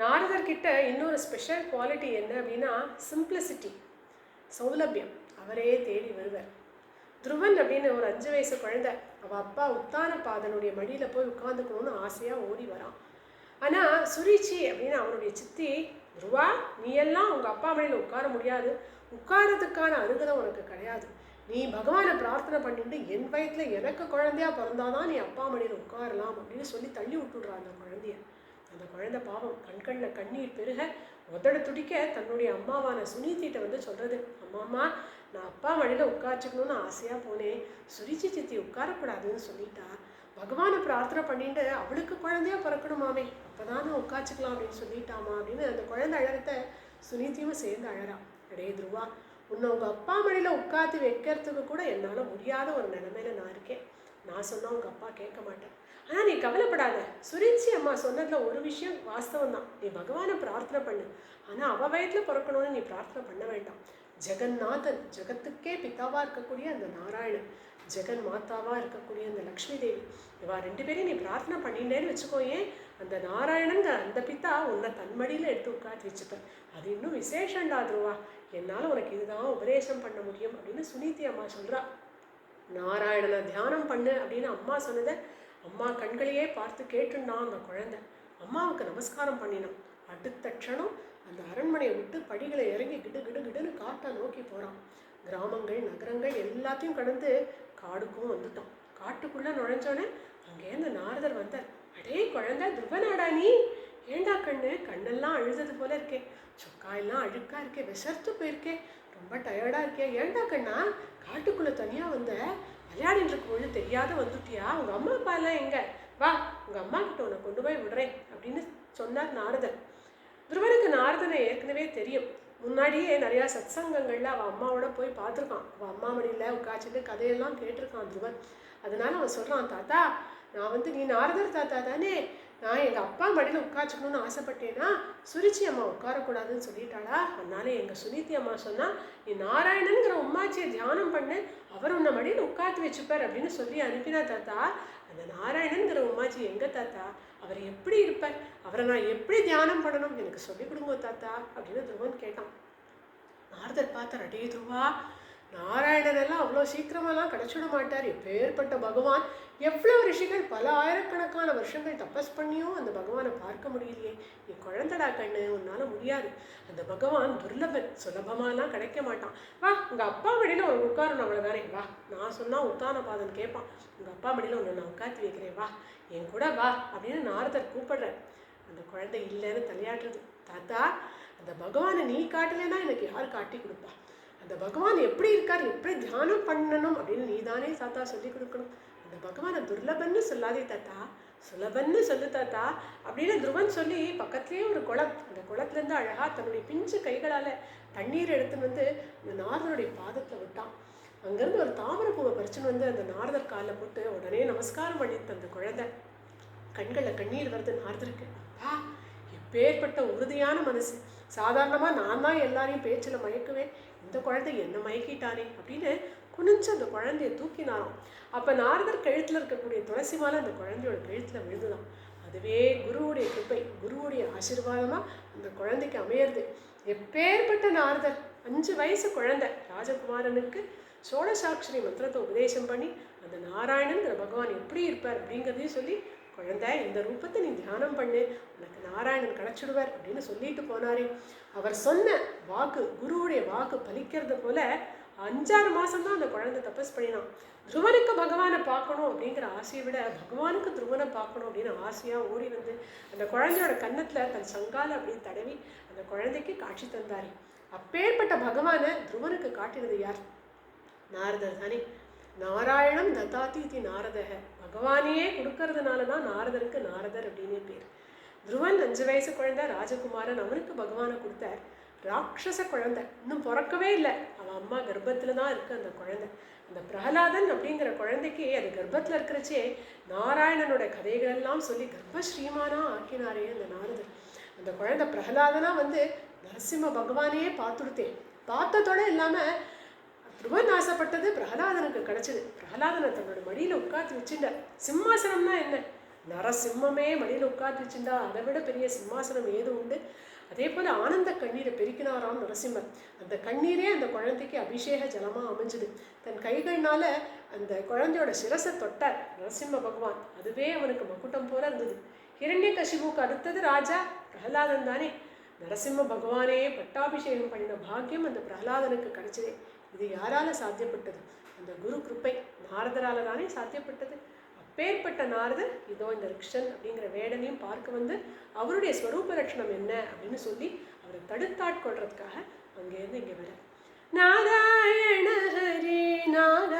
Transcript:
நாரதர்கிட்ட இன்னொரு special quality என்ன அப்படின்னா சிம்பிளிசிட்டி சௌலபியம். அவரே தேடி வருவார். துருவன் அப்படின்னு ஒரு அஞ்சு வயசு குழந்தை அவள் அப்பா உத்தான பாதனுடைய மடியில் போய் உட்காந்துக்கணும்னு ஆசையாக ஓடி வரான். ஆனால் சுரிச்சி அப்படின்னு அவனுடைய சித்தி துருவா நீ எல்லாம் உங்கள் அப்பா மடியில் உட்கார முடியாது. உட்காரதுக்கான அருகதை உனக்கு கிடையாது. நீ பகவானை பிரார்த்தனை பண்ணிட்டு என் வயதில் எனக்கு குழந்தையா பிறந்தாதான் நீ அப்பா மடியில் உட்காரலாம் அப்படின்னு சொல்லி தள்ளி விட்டுடுறா அந்த குழந்தைய. அந்த குழந்தை பாவம் கண்களில் கண்ணீர் பெருக உதட துடிக்க தன்னுடைய அம்மாவான சுனீதிட்ட வந்து சொல்றது. அம்மாம்மா நான் அப்பா வழியில் உட்காச்சுக்கணும்னு ஆசையாக போனேன். சுரிச்சி சித்தி உட்காரக்கூடாதுன்னு சொல்லிட்டா. பகவானை பிரார்த்தனை பண்ணிட்டு அவளுக்கு குழந்தையா பிறக்கணுமாமே அப்பதான் நான் உட்காச்சுக்கலாம் அப்படின்னு சொல்லிட்டாமா அப்படின்னு அந்த குழந்தை அழகத்தை சுனீதியும் சேர்ந்து அழறா. அடே துருவா உன்னை உங்கள் அப்பா மழையில் உட்காந்து வைக்கிறதுக்கு கூட என்னால் முடியாத ஒரு நிலைமையில நான் இருக்கேன். நான் சொன்னால் உங்கள் அப்பா கேட்க மாட்டேன் ஆனால் நீ கவலைப்படாத. சுரிச்சி அம்மா சொன்னதில் ஒரு விஷயம் வாஸ்தவம் தான். நீ பகவானை பிரார்த்தனை பண்ணு. ஆனால் அவள் வயதில் பிறக்கணும்னு நீ பிரார்த்தனை பண்ண வேண்டாம். ஜெகநாதன் ஜெகத்துக்கே பிதாவாக இருக்கக்கூடிய அந்த நாராயணன் ஜெகன் மாதாவாக இருக்கக்கூடிய அந்த லக்ஷ்மி தேவி இவா ரெண்டு பேரையும் நீ பிரார்த்தனை பண்ணிட்டேன்னு வச்சுக்கோயேன் அந்த நாராயணங்க அந்த பித்தா உன்னை தன்மடியில் எடுத்து உட்காந்து வச்சுப்பேன் அது இன்னும் விசேஷம்டா துருவா. என்னால் உனக்கு இதுதான் உபதேசம் பண்ண முடியும் அப்படின்னு சுனிதி அம்மா சொல்கிறா நாராயணனை தியானம் பண்ணு அப்படின்னு அம்மா சொன்னதை அம்மா கண்களையே பார்த்து கேட்டுண்டான் அந்த குழந்தை. அம்மாவுக்கு நமஸ்காரம் பண்ணினான் அடுத்த க்ஷணம் அந்த அரண்மனையை விட்டு படிகளை இறங்கி கிடு கிடு கிடுன்னு காட்டை நோக்கி போகிறான் கிராமங்கள் நகரங்கள் எல்லாத்தையும் கடந்து காடுக்கும் வந்துட்டான். காட்டுக்குள்ளே நுழைஞ்சோடனே அங்கேருந்து நாரதர் வந்தார். அடே குழந்தை துருவனாடா நீ? ஏண்டா கண்ணு? கண்ணெல்லாம் அழுதது போல இருக்கே. சொக்காயெல்லாம் அழுக்காக இருக்கே. விசர்த்து போயிருக்கே. ரொம்ப டயர்டாக இருக்கியா ஏண்டா கண்ணா? காட்டுக்குள்ளே தனியாக வந்த? விளையாடிட்டு இருக்கும்போது தெரியாத வந்துட்டியா? உங்கள் அம்மா அப்பா எல்லாம் எங்கே? வா உங்கள் அம்மா கிட்ட உன்னை கொண்டு போய் விடுறேன் அப்படின்னு சொன்னார் நாரதன். துருவனுக்கு நாரதனை ஏற்கனவே தெரியும். முன்னாடியே நிறையா சத்சங்கங்களில் அவன் அம்மாவோட போய் பார்த்துருக்கான். அவன் அம்மா மடியில் உட்காச்சிட்டு கதையெல்லாம் கேட்டிருக்கான் துருவன். அதனால அவன் சொல்கிறான் தாத்தா நான் வந்து நீ நாரதர் தாத்தா தானே? நான் எங்கள் அப்பா மடியில் உட்காச்சுக்கணும்னு ஆசைப்பட்டேன்னா சுரிச்சி அம்மா உட்காரக்கூடாதுன்னு சொல்லிட்டாளா? அதனால எங்கள் சுனிதி அம்மா சொன்னால் நீ நாராயணனுங்கிற உம்மாச்சியை தியானம் பண்ணு. அவர் உன்னை மடியில் உட்காந்து வச்சுப்பார் அப்படின்னு சொல்லி அனுப்பினா தாத்தா. அந்த நாராயணனுங்கிற உம்மாச்சி எங்கள் தாத்தா? அவர் எப்படி இருப்பார்? அவரை நான் எப்படி தியானம் பண்ணணும்? எனக்கு சொல்லிக் கொடுங்க தாத்தா அப்படின்னு துருவன் கேட்டான். நாரதர் பார்த்தார் அடே துருவா நாராயணனெல்லாம் அவ்வளோ சீக்கிரமெல்லாம் கிடச்சிட மாட்டார். எப்பேற்பட்ட பகவான் எவ்வளோ ரிஷிகள் பல ஆயிரக்கணக்கான வருஷங்கள் தபஸ் பண்ணியும் அந்த பகவானை பார்க்க முடியலையே. நீ குழந்தடா கண்ணு உன்னால் முடியாது. அந்த பகவான் துர்லபன் சுலபமாலாம் கிடைக்க மாட்டான். வா உங்கள் அப்பா மடியில் ஒரு உட்காரணும் அவ்வளோதானே வா நான் சொன்னால் உத்தான பாதன் கேட்பான் உங்கள் அப்பா மடியில் ஒன்று நான் உட்காத்தி வைக்கிறேன். வா என் கூட வா அப்படின்னு நாரதர் கூப்பிடுறேன் அந்த குழந்தை இல்லைன்னு தலையாட்டுறது. தாத்தா அந்த பகவானை நீ காட்டலைன்னா எனக்கு யார் காட்டி கொடுப்பா? அந்த பகவான் எப்படி இருக்கார் எப்படி தியானம் பண்ணணும் அப்படின்னு நீ தானே தாத்தா சொல்லி கொடுக்கணும். அந்த பகவானை துர்லபன்னு சொல்லாதே தாத்தா சுலபன்னு சொல்லு தாத்தா அப்படின்னு துருவன் சொல்லி பக்கத்துலேயே ஒரு குளம் அந்த குளத்துலேருந்து அழகா தன்னுடைய பிஞ்சு கைகளால் தண்ணீர் எடுத்துன்னு வந்து அந்த நாரதனுடைய பாதத்தில் விட்டான். அங்கேருந்து ஒரு தாமரை பூவை பறிச்சுன்னு வந்து அந்த நாரதர் காலில் போட்டு உடனே நமஸ்காரம் பண்ணிட்டு அந்த குழந்தை கண்களில் கண்ணீர் வருது நாரதருக்கு. அப்பா எப்பேற்பட்ட உறுதியான மனசு. சாதாரணமாக நான் தான் எல்லாரையும் பேச்சில் மயக்குவேன். இந்த குழந்தை என்ன மயக்கிட்டானே அப்படின்னு குனிஞ்சு அந்த குழந்தைய தூக்கினாராம். அப்போ நாரதர் கழுத்தில் இருக்கக்கூடிய துளசி மாலை அந்த குழந்தையோட கழுத்தில் விழுதுதான் அதுவே குருவுடைய கிருப்பை குருவுடைய ஆசீர்வாதமாக அந்த குழந்தைக்கு அமையிறது. எப்பேற்பட்ட நாரதர் அஞ்சு வயசு குழந்தை ராஜகுமாரனுக்கு சோழசாட்சரி மந்திரத்தை உபதேசம் பண்ணி அந்த நாராயணன்கிற பகவான் எப்படி இருப்பார் அப்படிங்கிறதையும் சொல்லி குழந்தை இந்த ரூபத்தை நீ தியானம் பண்ணு. உனக்கு நாராயணன் கிடச்சிடுவார் அப்படின்னு சொல்லிட்டு போனாரே. அவர் சொன்ன வாக்கு குருவுடைய வாக்கு பலிக்கிறது போல அஞ்சாறு மாசம்தான் அந்த குழந்தை தபஸ் பண்ணினான். துருவனுக்கு பகவானை பார்க்கணும் அப்படிங்கிற ஆசையை விட பகவானுக்கு துருவனை பார்க்கணும் அப்படின்னு ஆசையாக ஓடி வந்து அந்த குழந்தையோட கன்னத்தில் தன் சங்கால அப்படியே தடவி அந்த குழந்தைக்கு காட்சி தந்தாரே. அப்பேற்பட்ட பகவானை துருவனுக்கு காட்டினது யார்? நாரதர் தானே. நாராயணம் தத்தாதி இது நாரதக. பகவானையே கொடுக்கறதுனால தான் நாரதருக்கு நாரதர் அப்படின்னு பேர். துருவன் அஞ்சு வயசு குழந்தை ராஜகுமாரன் அவனுக்கு பகவானை கொடுத்தார். ராட்சச குழந்தை. இன்னும் பிறக்கவே இல்லை. அவன் அம்மா கர்ப்பத்தில் தான் இருக்கு அந்த குழந்தை. அந்த பிரகலாதன் அப்படிங்கிற குழந்தைக்கு அது கர்ப்பத்தில் இருக்கிறச்சே நாராயணனோட கதைகள் எல்லாம் சொல்லி கர்ப்பஸ்ரீமானா ஆக்கினாரே அந்த நாரதர். அந்த குழந்தை பிரகலாதனாக வந்து நரசிம்ம பகவானையே பார்த்துடுத்தேன் பார்த்ததோட இல்லாமல் துருவன் ஆசைப்பட்டது பிரகலாதனுக்கு கிடைச்சது. பிரகலாதனை தன்னோட மடியில் உட்காந்து வச்சுட்டார். சிம்மாசனம்னா என்ன? நரசிம்மமே மடியில் உட்காந்துச்சுண்டா அதை விட பெரிய சிம்மாசனம் ஏது உண்டு? அதே போல் ஆனந்த கண்ணீரை பெருக்கினாராம் நரசிம்மர். அந்த கண்ணீரே அந்த குழந்தைக்கு அபிஷேக ஜலமாக அமைஞ்சுது. தன் கைகள்னால அந்த குழந்தையோட சிரசை தொட்டார் நரசிம்ம பகவான். அதுவே அவனுக்கு மக்குட்டம் போல இருந்தது. இரண்டிய கசிபுக்கு அடுத்தது ராஜா பிரகலாதன் தானே. நரசிம்ம பகவானே பட்டாபிஷேகம் பண்ணின பாக்கியம் அந்த பிரகலாதனுக்கு கிடைச்சதே. இது யாரால சாத்தியப்பட்டது? அந்த குரு கிருப்பை நாரதரால தானே சாத்தியப்பட்டது. அப்பேற்பட்ட நாரதர் இதோ இந்த ரிக்ஷன் அப்படிங்கிற வேடனையும் பார்க்க வந்து அவருடைய ஸ்வரூப லட்சணம் என்ன அப்படின்னு சொல்லி அவரை தடுத்தாட்கொள்றதுக்காக அங்கேருந்து இங்கே வர நாராயண ஹரி நாரா